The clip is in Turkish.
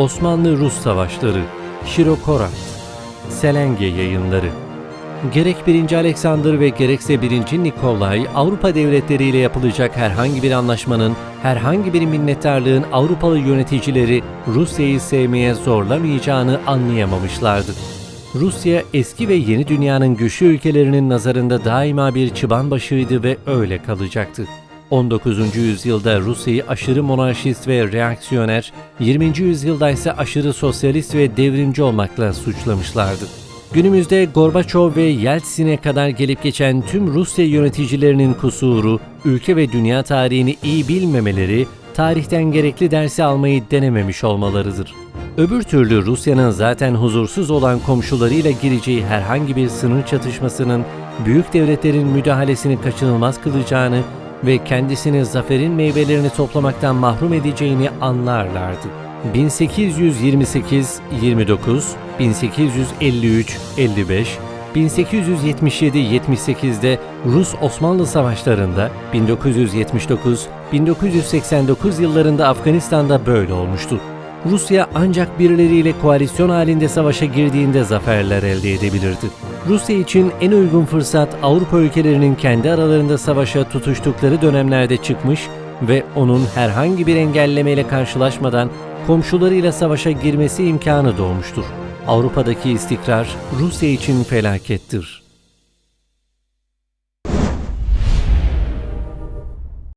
Osmanlı-Rus Savaşları Şirokorat Selenge Yayınları Gerek 1. Alexander ve gerekse 1. Nikolay, Avrupa devletleriyle yapılacak herhangi bir anlaşmanın, herhangi bir minnettarlığın Avrupalı yöneticileri Rusya'yı sevmeye zorlamayacağını anlayamamışlardı. Rusya eski ve yeni dünyanın güçlü ülkelerinin nazarında daima bir çıban başıydı ve öyle kalacaktı. 19. yüzyılda Rusya'yı aşırı monarşist ve reaksiyoner, 20. yüzyılda ise aşırı sosyalist ve devrimci olmakla suçlamışlardı. Günümüzde Gorbaçov ve Yeltsin'e kadar gelip geçen tüm Rusya yöneticilerinin kusuru, ülke ve dünya tarihini iyi bilmemeleri, tarihten gerekli dersi almayı denememiş olmalarıdır. Öbür türlü Rusya'nın zaten huzursuz olan komşularıyla gireceği herhangi bir sınır çatışmasının büyük devletlerin müdahalesini kaçınılmaz kılacağını ve kendisini zaferin meyvelerini toplamaktan mahrum edeceğini anlarlardı. 1828-29, 1853-55, 1877-78'de Rus-Osmanlı savaşlarında, 1979-1989 yıllarında Afganistan'da böyle olmuştu. Rusya ancak birileriyle koalisyon halinde savaşa girdiğinde zaferler elde edebilirdi. Rusya için en uygun fırsat Avrupa ülkelerinin kendi aralarında savaşa tutuştukları dönemlerde çıkmış ve onun herhangi bir engellemeyle karşılaşmadan komşularıyla savaşa girmesi imkanı doğmuştur. Avrupa'daki istikrar Rusya için felakettir.